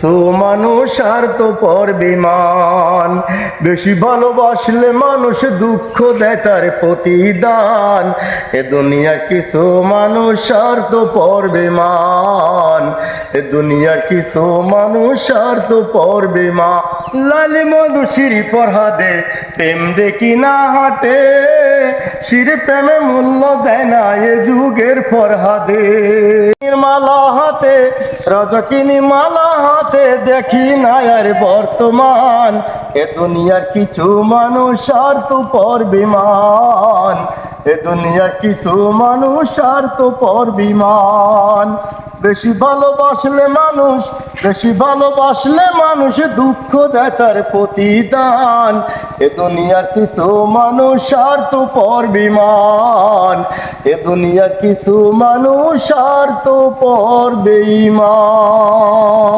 কিছু মানুষ আর তো পর বিমান। বেশি ভালোবাসলে মানুষ দুঃখ দেয় তার প্রতিদান। এ দুনিয়ার কিছু মানুষ আর তো পর বিমান। এ দুনিয়ার কিছু মানুষ আর তো পর বিমান। লালি মধু সিঁড়ি পরহাদে প্রেম দেখি না হাটে। সিঁড়ি প্রেমে মূল্য দেয় না এ যুগের হাতে রজকিনী মালা হাতে দেখি নায়ার বর্তমান। এ দুনিয়ার কিছু মানুষ আর তু পর বিমান এ দুনিয়ার কিছু মানুষ আর তো পর বিমান। বেশি ভালোবাসলে মানুষ, বেশি ভালোবাসলে মানুষ দুঃখ দেয় তার প্রতিদান। এ দুনিয়ার কিছু মানুষ আর তো পর বিমান। এ দুনিয়ার কিছু মানুষ আর তো পর বেঈমান।